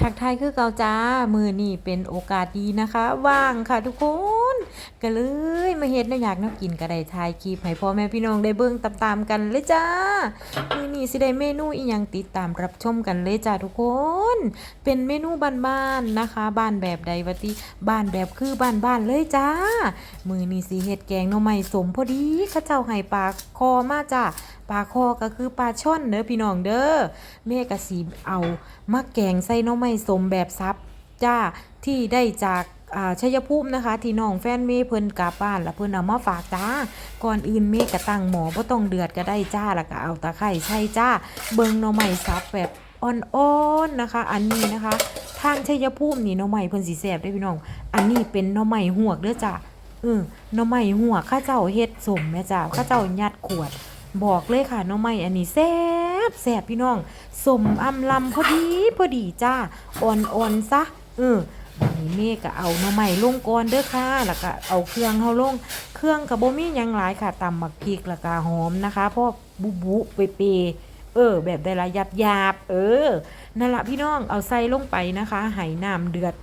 ทักทายคือเกาจ้ามือนี่เป็นโอกาสดีนะคะ ว่างค่ะทุกคน ก็เลยมาเฮ็ดแนวอยากแนวกินก็ได้ถ่ายคลิปให้พ่อแม่พี่น้องได้เบิ่งตามๆกันเลยจ้ามือนี่สิได้เมนูอีหยังติดตามรับชมกันเลยจ้าทุกคน เป็นเมนูบ้านๆนะคะ บ้านแบบใดวะติบ้านแบบคือบ้านๆเลยจ้า มือนี่สิเฮ็ดแกงหน่อไม้สมพอดีเข้าเจ้าให้ปลาคอมาจ้าปลาคอก็คือปลาช่อนเด้อพี่น้องเด้อแม่ก็สิเอามาแกงใส่หน่อไม้สมแบบซับจ้าที่ได้จากอ่า ชัยภูมินะคะ ที่น้องแฟนเมย์เพิ่นกลับบ้านแล้วเพิ่นเอามาฝากจ้า ก่อนอื่นเมย์ก็ตั้งหมอบ่ต้องเดือดก็ได้จ้าแล้วก็เอาตะไคร้ใส่จ้า เบิ่งหน่อไม้ซับแบบอ่อนๆนะคะ อันนี้นะคะ ทางชัยภูมินี่หน่อไม้เพิ่นสิแซ่บเด้พี่น้อง อันนี้เป็นหน่อไม้หวกเด้อจ้าเออหน่อไม้หัวข้าเจ้าเฮ็ดสมแม่จ้าข้าเจ้ายัดขวด บอกเลยค่ะหน่อไม้อันนี้แซ่บแซ่บพี่น้องสมอำลำพอดีพอดีจ้าอ่อนๆซะเออ นี้เมฆก็เอาหน่อไม้ลงก่อนเด้อค่ะ แล้วก็เอาเครื่องเฮาลง เครื่องก็บ่มีหยังหลายค่ะตำบักพริกแล้วก็หอมนะคะพราะบุบุเปเปเออ แบบได้ละยับยาบเออนั่นละพี่น้องเอาใส่ลงไปนะคะให้น้ำเดือด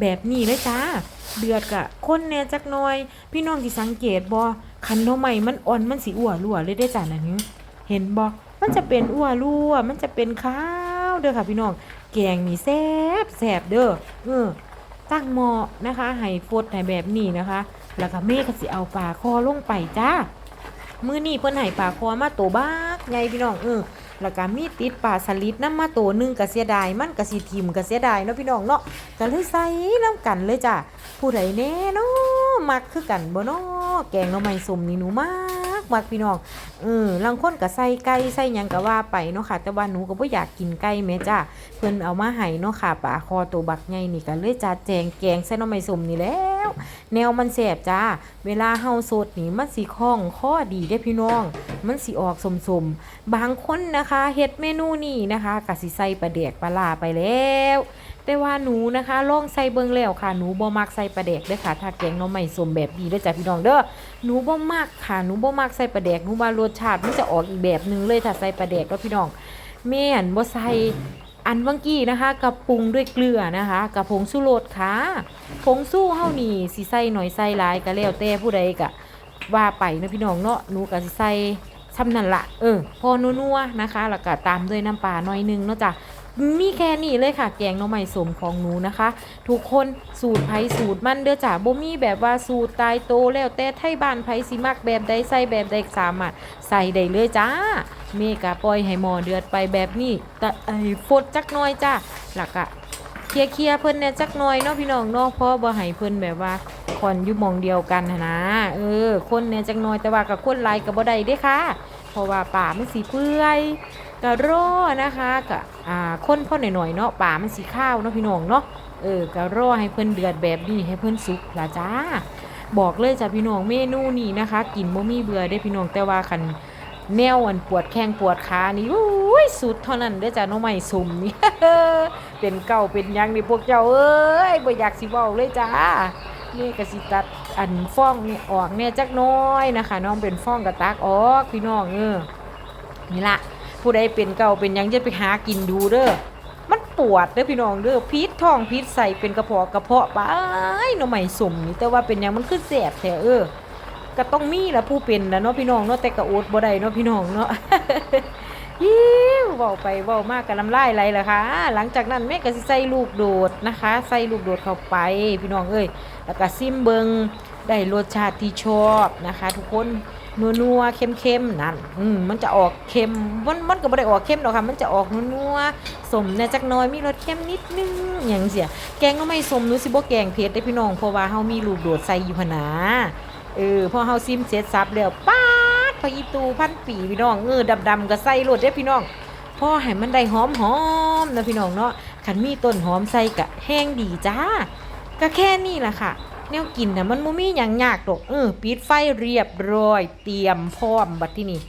แบบนี้เลยจ้า เดือดกะคนแหน่จักหน่อย พี่น้องที่สังเกตบ่คันหน่อไม้มันอ่อนมันสิอั่วรั่วเลยได้จ้านั่นเห็นบ่มันจะเป็นอั่วรั่วมันจะเป็นข้าวเด้อค่ะพี่น้องแกงนี่แซ่บแซ่บเด้อเออ ตั้งหม้อนะคะให้ฟดให้แบบนี้นะคะ แล้วก็เมฆก็สิเอาปลาคอลงไปจ้ามือนี้เพิ่นให้ปลาคอมาโตบักใหญ่พี่น้องเออแล้วก็มีติดปลาสลิดน้ำมาโตหนึงก็เสียดายมันก็สิทิมก็เสียดายเนาะพี่น้องเนาะก็เลยใส่น้ำกันเลยจ้ะผู้ใดแน่เนาะมักคือกันบ่เนาะแกงน่อไม้ส้มนี่หนูมาก มักพี่น้องเออลังคนก็ใส่ไก่ใส่หยังก็ว่าไปเนาะค่ะ แต่ว่าหนูก็บ่อยากกินไก่แม่จ้าเพิ่นเอามาให้เนาะค่ะปลาคอตัวบักใหญ่นี่ก็เลยจัดแจงแกงใส่หน่อไม้ส้มนี่แหละ แนวมันแสบจ้า เวลาเฮาสดนี่มันสิคล่องข้อดีได้พี่น้อง มันสิออกสมๆบางคนนะคะเฮ็ดเมนูนี้นะคะก็สิใส่ปลาแดกปลาลาไปแล้ว แต่ว่าหนูนะคะลองใส่เบิ่งแล้วค่ะหนูบ่มักใส่ปลาแดกเด้อค่ะถ้าแกงน่อไม้ส้มแบบนี้เด้อจ้ะพี่น้องเด้อหนูบ่มักค่ะหนูบ่มักใส่ปลาแดกหนูว่ารสชาติมันจะออกอีกแบบนึงเลยถ้าใส่ปลาแดกเด้อพี่น้องแม่นบ่ใส่ อันวังกี้นะคะกับปรุงด้วยเกลือนะคะกับผงชูรสค่ะผงสู้เฮานี่สิใส่หน่อยใส่หลายก็แล้วแต่ผู้ใดก็ว่าไปนะพี่น้องเนาะหนูก็สิใส่ซ้ำนั่นละเออพอนัวๆนะคะแล้วก็ตามด้วยน้ำปลาหน่อยนึงเนาะจ้ะ มีแค่นี้เลยค่ะ แกงหน่อไม้สมของหนูนะคะ ทุกคนสูตรไผสูตรมันเด้อจ้ะบ่มีแบบว่าสูตรตายโตแล้วแต่ไทยบ้านไผสิมักแบบใดใส่แบบใดสามารถใส่ได้เลยจ้าเมกะปล่อยให้หมอเดือดไปแบบนี้แต่ไอ้ฟดจักหน่อยจ้าหลักอะเคลียร์เคลียร์เพิ่นเนี่ยจักหน่อยเนาะพี่น้องเนาะเพราะบ่ให้เพิ่นแบบว่าคนอยู่มองเดียวกันนะเออ คนเนี่ยจักหน่อยแต่ว่ากับคนหลายก็บ่ได้เด้ค่ะ เพราะว่าป่ามันสิเปื่อยก็รอนะคะก็อ่าคนพ่อหน่อยๆเนาะป่ามันสิข้าวเนาะพี่น้องเนาะเออก็รอให้เพิ่อนเดือดแบบนี้ให้เพิ่อนสุกละจ้า บอกเลยจ้ะพี่น้องเมนูนี้นะคะ กินบ่มีเบื่อได้พี่น้องแต่ว่าคันแนวอันปวดแข้งปวดขานี่อุ้ยสุดเท่านั้นเด้จ้ะน้องใหม่สุ่มนี่เป็นเก่าเป็นยังนี่พวกเจ้าเอ้ยบ่อยากสิเว้าเลยจ้านี่ก็สิตัด อันฟ้องนี่ออกเนี่ยจักน้อยนะคะ น้องเป็นฟ้องกระตักออกพี่น้องเออนี่ละผู้ใดเป็นเก่าเป็นยังจะไปหากินดูเด้อมันปวดเด้อพี่น้องเด้อพิษท้องพิษใส่เป็นกระเพาะกระเพาะไปน้องใหม่สมนี่แต่ว่าเป็นยังมันคือแสบแท้เออก็ต้องมีละผู้เป็นนะเนาะพี่น้องเนาะแต่ก็อดบ่ได้เนาะพี่น้องเนาะ ยิ้วเว้าไปเว้ามากกับลำลายไหลล่ะค่ะ หลังจากนั้นแม่ก็สิใส่ลูกโดดนะคะ ใส่ลูกโดดเข้าไป พี่น้องเอ้ยแล้วก็ซิมเบิงได้รสชาติที่ชอบนะคะ ทุกคนนัวๆเค็มๆนั่นอืมมันจะออกเค็มมันมันก็บ่ได้ออกเค็มหรอกค่ะ มันจะออกนัวๆสมเนี่ยจักน้อยมีรสเค็มนิดนึงอย่างเสียแกงก็ไม่สมนูสิบ่แกงเผ็ดได้พี่น้องเพราะว่าเฮามีลูกโดดใส่อยู่หนาเออพอเฮาซิมเสร็จสับแล้วป๊าดพออีตูพัน ปีพี่น้องเออดำๆก็ใส่โลดเด้พี่น้องพ่อให้มันได้หอมๆนะพี่น้องเนาะคันมีต้นหอมใส่กะแห้งดีจ้า ก็แค่นี้แหละค่ะแนวกินน่ะมันบ่มีหยังยากดอกเออปิดไฟเรียบร้อย เตรียมพร้อมบัดที่นี่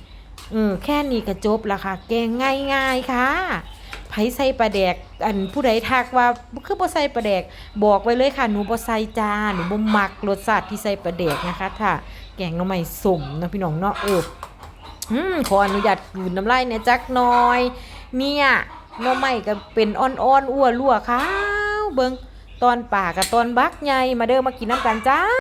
เออแค่นี้ก็จบละค่ะ แกงง่ายๆค่ะไผใส่ปลาแดก อันผู้ใดทักว่าคือบ่ใส่ปลาแดก บอกไว้เลยค่ะหนูบ่ใส่จ้าหนูบ่มักรสชาติที่ใส่ปลาแดกนะคะถ้าแกงหน่อไม้สมนะพี่น้องเนาะเออ อืมขออนุญาตกืนน้ำลายเนี่ยจักหน่อย เนี่ยน้องไม่ก็เป็นอ่อนๆอ้วนรั่วขาวเบิงตอนป่ากับตอนบักใหญ่มาเด้อมากินน้ำกันจ้า